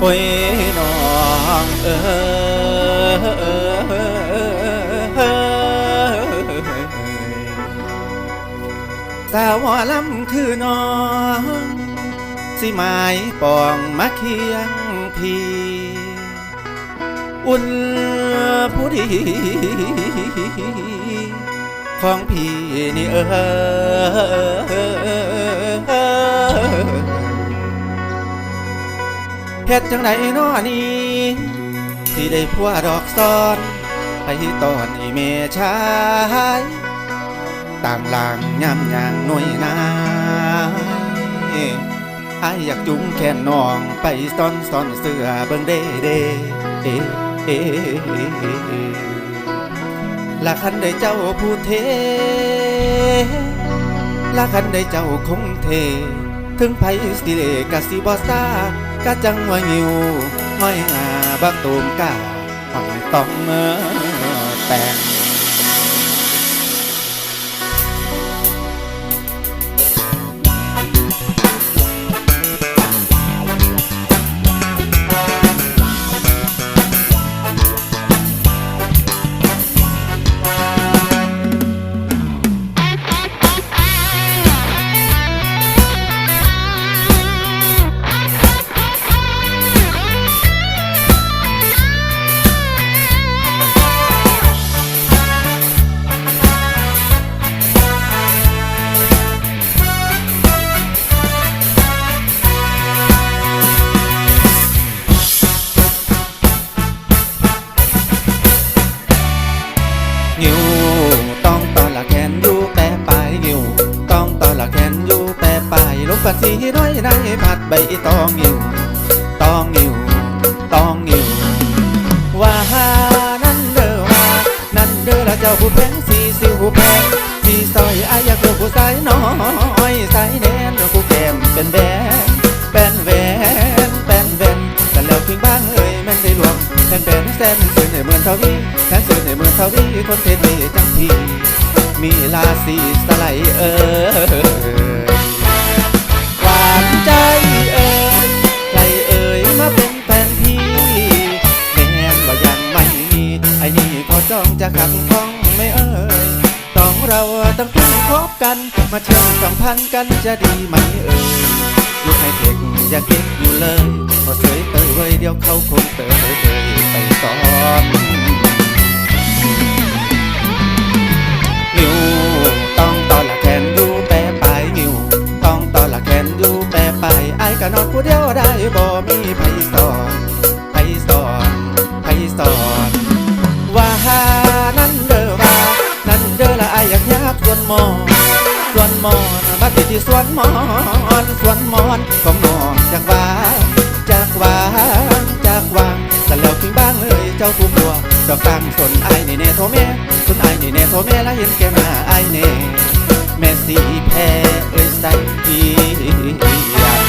โอ้ยน้าวหมอลำคือน้อง สิหมายปองมาเคียงพี่ อุ่นผู้ดี ของพี่นี่เออเฮ็ดจังไดน้อนี้ที่ได้พัวดอกซ้อน ไปตอนไอ้เมชาย ต่างลางย่ำยางหน่วยนายออยากจุ้งแขนน้องไปซ่อนซ่อนเสื้อเบิ่งเด้เด้เอเอละคันได้เจ้าผู้เทละคันได้เจ้าคงเท ถึงไผสิเลกะสิบ่ซากะจังว่าหิวห้อยงาบักตูมกาห้อยต้องเมื่อแต่ง สีน้ผัดใบตองงิวตองงิวตองงิวว่าหานั่นเด้อว่านั่นเด้อละเจ้าผู้แพงสีสิวผู้แพงสีซอยอายากเลือผู้สายน้อยสายแน่นผู้แก้มเป็นแหวนเป็นแหวนเป็นแหวนแต่แล้วพิงบ้างเอ้ยแม่นได้รวมแสนเป็นแสนสื่อในเมืองเท่านี้แสนสื่อในเมืองเท่านี้คนเทนีจังพีมีลาสีสไลเออ งจะขัดข้องไม่เอ่ยต้องเราต้องพึ่งคบกัน มาเชื่อมสัมพันธ์กันจะดีไหมเอ่ยอยู่ให้เด็กอย่าเก็บอยู่เลยพอเสยเตยเว้ยเดี๋ยวเขาคง่ส่วนมอนส่วนมอนของนองจากวางจากวางจากวางแต่แล้วทิ้งบ้างเลยเจ้าผู้บัวดอกตังสนไอายนี่แน่โทแม่สนไอายนี่แน่โทแม่แล้วเห็นแกมาไอายเน่แม่สีแพ้เอ้ยใส่อีหยาด